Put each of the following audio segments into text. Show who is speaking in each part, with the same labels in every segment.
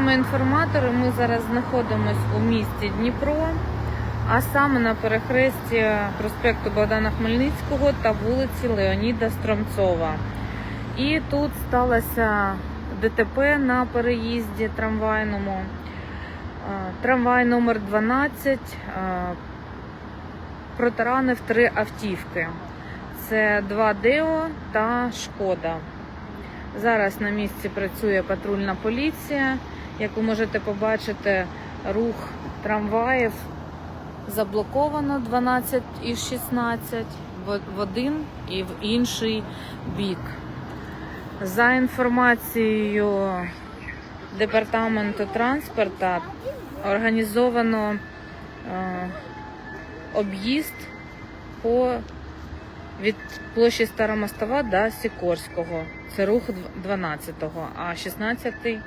Speaker 1: Вами інформатори. Ми зараз знаходимося у місті Дніпро, а саме на перехресті проспекту Богдана Хмельницького та вулиці Леоніда Стромцова. І тут сталося ДТП на переїзді трамвайному. Е, Трамвай номер 12 е, протаранив три автівки. Це два Део та Шкода. Зараз на місці працює патрульна поліція. Як ви можете побачити, рух трамваїв заблоковано 12 і 16 в один і в інший бік. За інформацією департаменту транспорту організовано е, об'їзд по від площі Старомостова до Сікорського. Це рух 12-го, а 16-й е,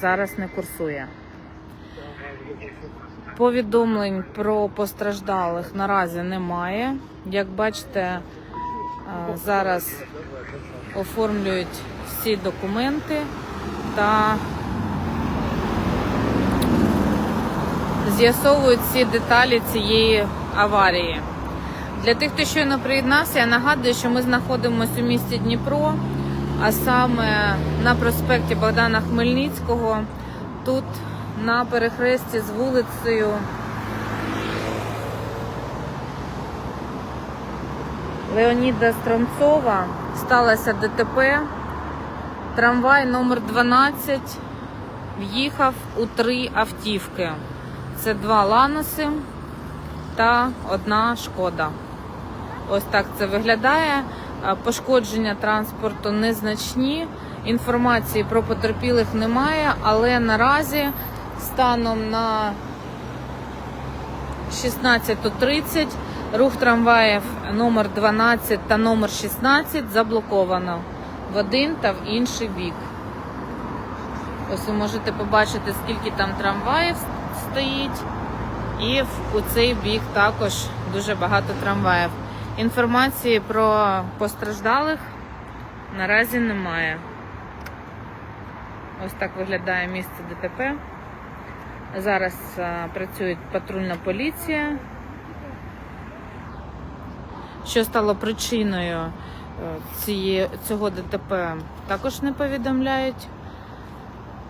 Speaker 1: зараз не курсує. Повідомлень про постраждалих наразі немає. Як бачите, е, зараз оформлюють всі документи та з'ясовують всі деталі цієї аварії. Для тих, хто щойно приєднався, я нагадую, що ми знаходимося у місті Дніпро, а саме на проспекті Богдана Хмельницького. Тут на перехресті з вулицею Леоніда Стромцова сталося ДТП. Трамвай номер 12 в'їхав у три автівки. Це два ланоси та одна шкода. Ось так це виглядає. Пошкодження транспорту незначні. Інформації про потерпілих немає, але наразі станом на 16.30 рух трамваїв номер 12 та номер 16 заблоковано в один та в інший бік. Ось ви можете побачити, скільки там трамваїв стоїть. І у цей бік також дуже багато трамваїв. Інформації про постраждалих наразі немає. Ось так виглядає місце ДТП. Зараз працює патрульна поліція. Що стало причиною е, цього ДТП, також не повідомляють.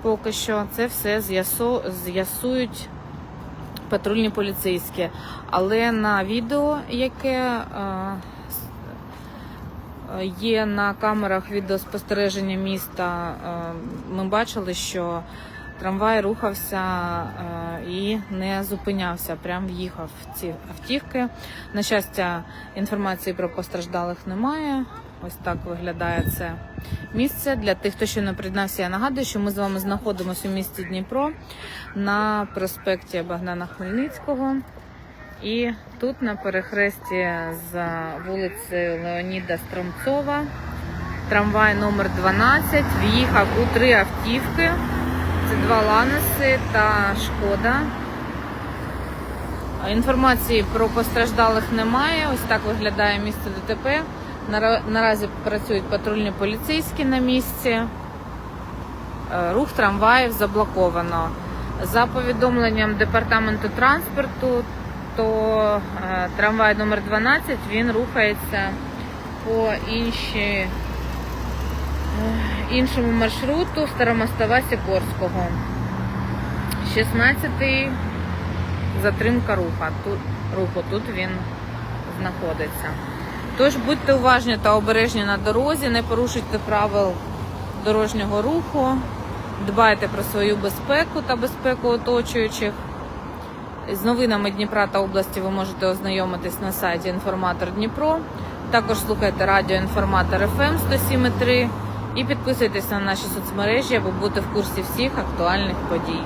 Speaker 1: Поки що це все з'ясу- з'ясують патрульні поліцейські. Але на відео, яке е, є на камерах відеоспостереження міста, е, ми бачили, що трамвай рухався е, і не зупинявся, прям в'їхав в ці автівки. На щастя, інформації про постраждалих немає. Ось так виглядає це місце. Для тих, хто ще не приєднався, я нагадую, що ми з вами знаходимося у місті Дніпро на проспекті Богдана Хмельницького. І тут на перехресті з вулицею Леоніда Стромцова трамвай номер 12 в'їхав у три автівки. Це два ланоси та шкода. Інформації про постраждалих немає. Ось так виглядає місце ДТП. Нара- Наразі працюють патрульні поліцейські на місці. Е, Рух трамваїв заблоковано. За повідомленням департаменту транспорту, то е, трамвай номер 12 він рухається по інші, е, іншому маршруту Старомостова Сікорського. 16-й затримка руха. Тут, руху, тут він знаходиться. Тож будьте уважні та обережні на дорозі, не порушуйте правил дорожнього руху, дбайте про свою безпеку та безпеку оточуючих. З новинами Дніпра та області ви можете ознайомитись на сайті Інформатор Дніпро. Також слухайте радіо Інформатор ФМ 107.3 і підписуйтесь на наші соцмережі, аби бути в курсі всіх актуальних подій.